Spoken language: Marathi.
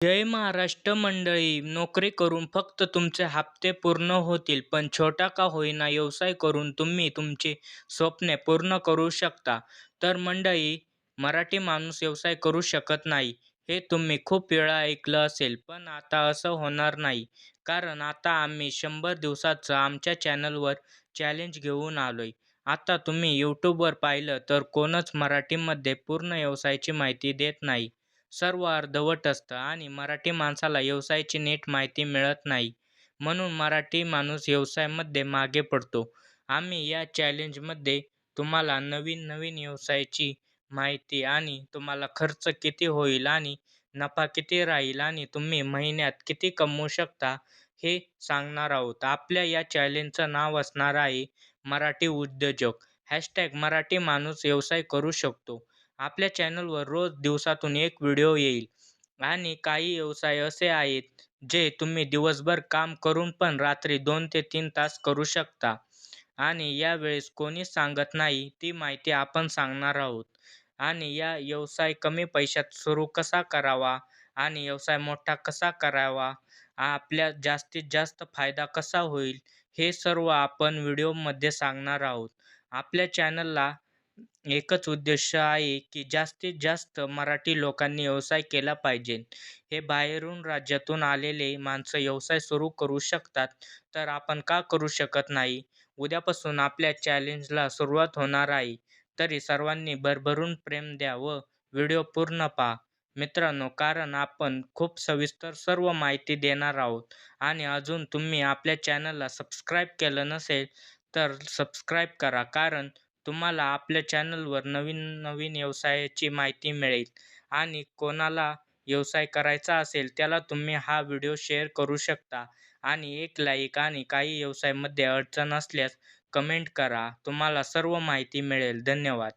जय महाराष्ट्र मंडळी नोकरी करून फक्त तुमचे हप्ते पूर्ण होतील पण छोटा का होईना व्यवसाय करून तुम्ही तुमची स्वप्ने पूर्ण करू शकता. तर मंडळी मराठी माणूस व्यवसाय करू शकत नाही हे तुम्ही खूप वेळा ऐकलं असेल पण आता असं होणार नाही. कारण आता आम्ही शंभर दिवसाचं आमच्या चॅनलवर चॅलेंज घेऊन आलोय. आता तुम्ही यूट्यूबवर पाहिलं तर कोणच मराठीमध्ये पूर्ण व्यवसायाची माहिती देत नाही. सर्व अर्धवट असतं आणि मराठी माणसाला व्यवसायाची नीट माहिती मिळत नाही. म्हणून मराठी माणूस व्यवसायामध्ये मागे पडतो. आम्ही या चॅलेंजमध्ये तुम्हाला नवीन नवीन व्यवसायाची माहिती आणि तुम्हाला खर्च किती होईल आणि नफा किती राहील आणि तुम्ही महिन्यात किती कमवू शकता हे सांगणार आहोत. आपल्या या चॅलेंजचं नाव असणार आहे मराठी उद्योजक. हॅशटॅग मराठी माणूस व्यवसाय करू शकतो. आपल्या चॅनलवर रोज दिवसातून एक व्हिडिओ येईल. आणि काही व्यवसाय असे आहेत जे तुम्ही दिवसभर काम करून पण रात्री दोन ते तीन तास करू शकता. आणि यावेळेस कोणीच सांगत नाही ती माहिती आपण सांगणार आहोत. आणि या व्यवसाय कमी पैशात सुरू कसा करावा? आणि व्यवसाय मोठा कसा करावा? आपल्या जास्तीत जास्त फायदा कसा होईल? हे सर्व आपण व्हिडिओमध्ये सांगणार आहोत. आपल्या चॅनलला एकच उद्देश आहे की जास्तीत जास्त मराठी लोकांनी व्यवसाय केला पाहिजे. हे बाहेरून राज्यातून आलेले माणसं व्यवसाय सुरू करू शकतात तर आपण का करू शकत नाही? उद्यापासून आपल्या चॅलेंजला सुरुवात होणार आहे. तरी सर्वांनी भरभरून प्रेम द्या व व्हिडिओ पूर्ण पहा. मित्रांनो कारण आपण खूप सविस्तर सर्व माहिती देणार आहोत आणि अजून तुम्ही आपल्या चॅनलला सबस्क्राईब केलं नसेल तर सबस्क्राईब करा. कारण तुम्हाला आपल्या चॅनलवर नवीन नवीन व्यवसायाची माहिती मिळेल. आणि कोणाला व्यवसाय करायचा असेल त्याला तुम्ही हा व्हिडिओ शेअर करू शकता. आणि एक लाईक आणि काही व्यवसायामध्ये अडचण असल्यास कमेंट करा. तुम्हाला सर्व माहिती मिळेल. धन्यवाद.